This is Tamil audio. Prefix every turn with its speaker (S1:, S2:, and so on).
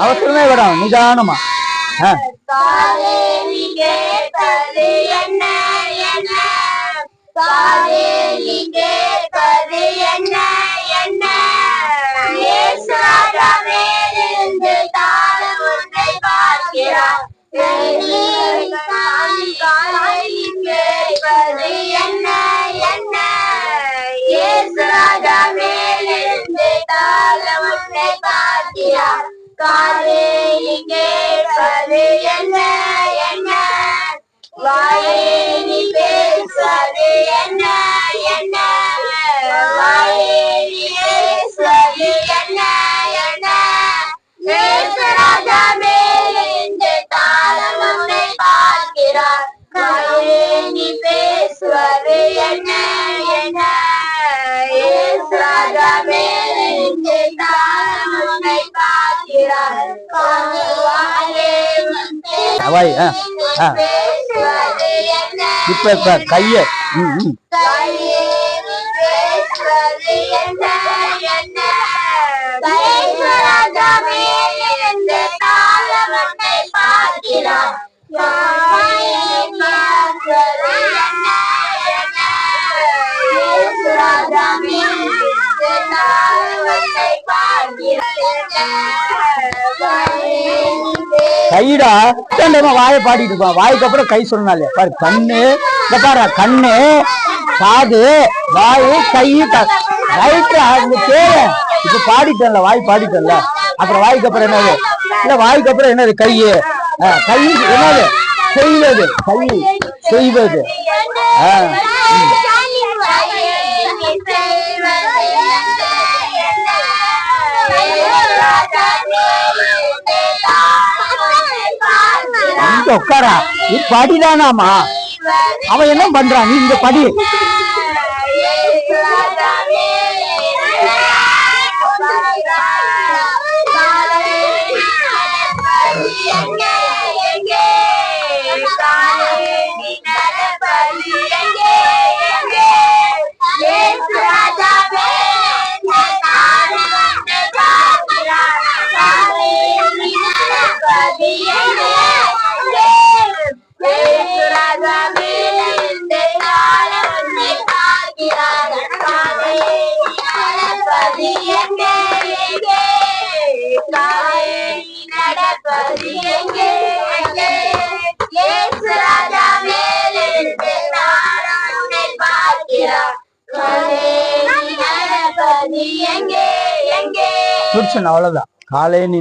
S1: அவசரமே வேடம் நிதானமா.
S2: என்ன?
S1: ஆ, ஆ.
S2: பேசுவது என்ன
S1: இப்ப இப்ப கைய
S2: என்ன
S1: கைடா சண்டமா வாயை பாடிட்டு இருப்பான் வாய்க்கு அப்புறம் கை சொன்னாலே. பாரு கண்ணு. இந்த பாரு கண்ணு. காது வாய் கை ரைட்ல அந்த பேரு இப்ப பாடிட்டேன்ல வாய் பாடிட்டேன்ல. அப்புறம் வாய்க்கு அப்புறம் என்னது? இல்ல வாய்க்கு அப்புறம் என்னது? கை. ஆ, கை என்னது? செய்வது. கை செய்வது. ஆ, வந்து உட்காரா நீ படிதானாமா அவன் என்ன பண்றான் நீ இங்க படி
S2: நடப்பது எங்கே இயேசு ராஜா மேலிருந்து உன்னை பார்க்கிறார் நடப்பது எங்கே எங்கே
S1: அவ்வளவுதான் காலையே நீ